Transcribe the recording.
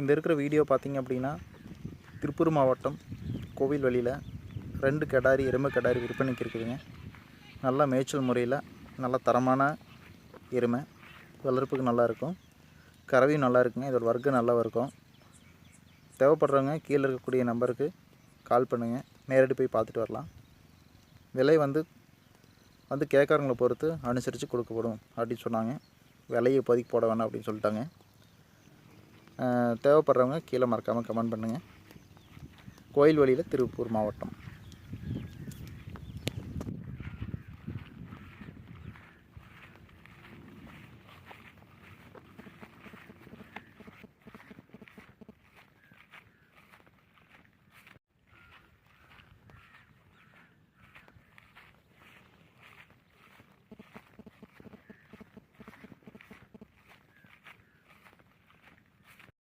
இந்த இருக்கிற வீடியோ பார்த்திங்க அப்படின்னா திருப்பூர் மாவட்டம் கோவில் வழியில் ரெண்டு கெடாரி எருமை கெடாரி விற்பனைக்கு இருக்குதுங்க. நல்லா மேய்ச்சல் முறையில் நல்ல தரமான எருமை. வளர்ப்புக்கு நல்லா இருக்கும். கறவையும் நல்லா இருக்குங்க. இதோட வர்க்கம் நல்லா இருக்கும். தேவைப்படுறவங்க கீழே இருக்கக்கூடிய நம்பருக்கு கால் பண்ணுங்கள் நேரடி போய் பார்த்துட்டு வரலாம். விலை வந்து வந்து கேட்குறவங்களை பொறுத்து அனுசரித்து கொடுக்கப்படும் அப்படின்னு சொன்னாங்க. விலையை இப்போதைக்கு போட வேணாம் அப்படின்னு சொல்லிட்டாங்க. தேவைப்படுறவங்க கீழே மறக்காமல் கமெண்ட் பண்ணுங்கள் கோயில் வழியில் திருப்பூர் மாவட்டம்.